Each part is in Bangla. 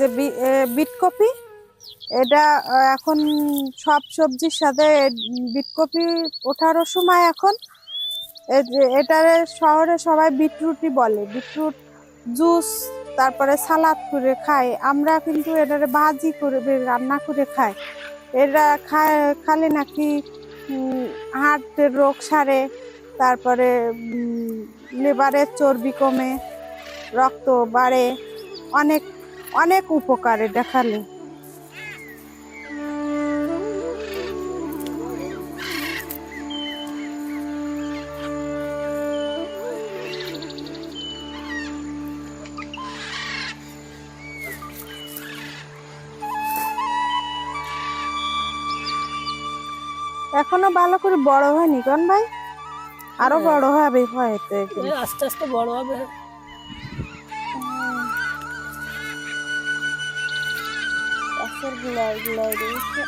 যে বিটকপি এটা এখন সব সবজির সাথে বিটকপি ওঠারও সময় এখন। এটারে শহরে সবাই বিটরুটই বলে। বিটরুট জুস তারপরে সালাদ করে খায়। আমরা কিন্তু এটারে ভাজি করে রান্না করে খাই। এটা খায় খালে নাকি হার্টের রোগ সারে তারপরে উম, লিভারের চর্বি কমে রক্ত বাড়ে অনেক অনেক উপকারে এটা খালে এখনও ভালো করে বড় হয়নি কোন ভাই আরও হ্যাঁ। বড় হবে হয়তো। আস্তে আস্তে বড় হবে গাছের রয়েছে।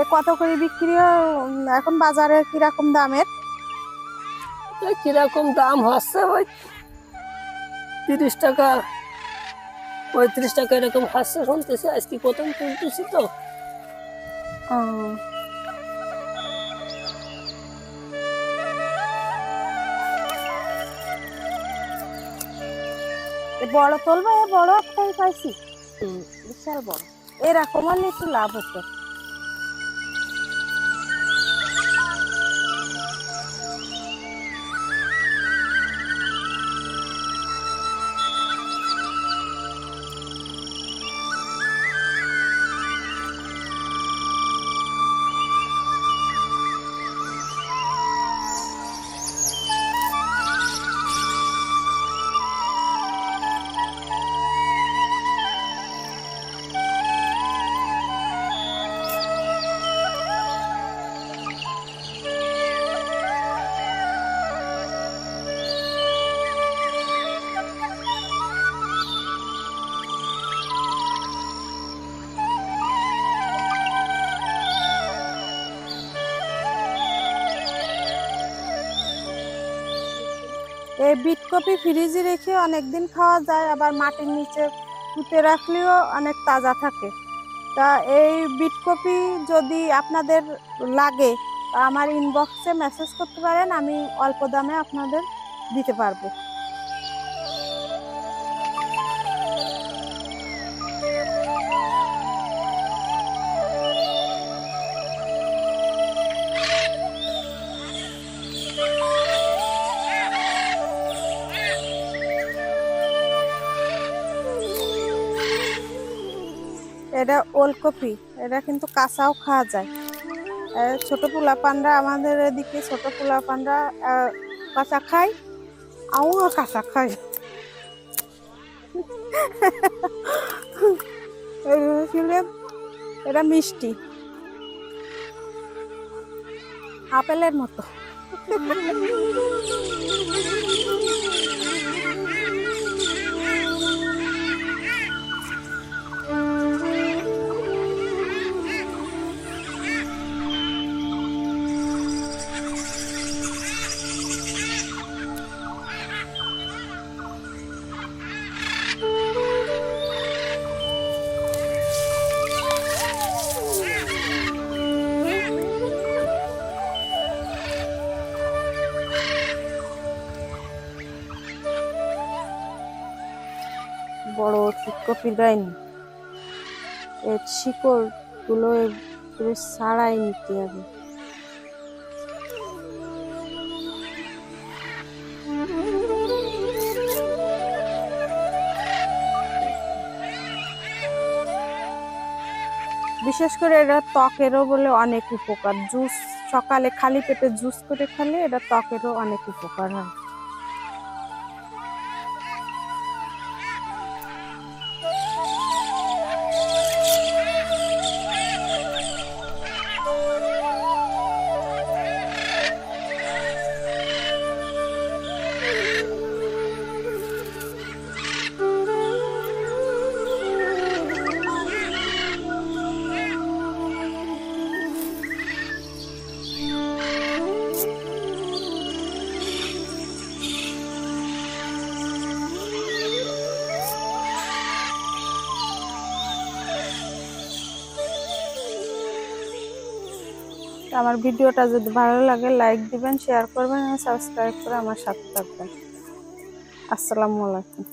এ কত করে বিক্রি? এখন বাজারে কীরকম দামের কীরকম দাম হচ্ছে ওই তিরিশ টাকা পঁয়ত্রিশ টাকা এরকম হচ্ছে শুনতেছি আজকে প্রথম তুলতেছি তো বড় তুলবো এ বড় একটাই পাইছি। বিশাল বড়। এরকম হলে একটু লাভ হতো এই বিটকপি ফ্রিজে রেখে অনেকদিন খাওয়া যায়, আবার মাটির নিচে পুঁতে রাখলেও অনেক তাজা থাকে। তা এই বিটকপি যদি আপনাদের লাগে আমার ইনবক্সে মেসেজ করতে পারেন, আমি অল্প দামে আপনাদের দিতে পারব। এটা ওলকপি, এটা কিন্তু কাঁচাও খাওয়া যায়। ছোট পোলা পান্ডা আমাদের এদিকে ছোট পোলা পান্ডা কাঁচা খাই আমিও কাঁচা খাই। এটা মিষ্টি। আপেলের মতো। বড় ফুলকপি দেয়নি এর শিকড়গুলো ছাড়াই নিতে হবে। বিশেষ করে এটা ত্বকেরও বলে অনেক উপকার। জুস, সকালে খালি পেটে জুস করে খেলে এটা ত্বকেরও অনেক উপকার হয়। আমার ভিডিওটা যদি ভালো লাগে লাইক দিবেন শেয়ার করবেন এবং সাবস্ক্রাইব করে আমার সাথে থাকবেন। আসসালামু আলাইকুম।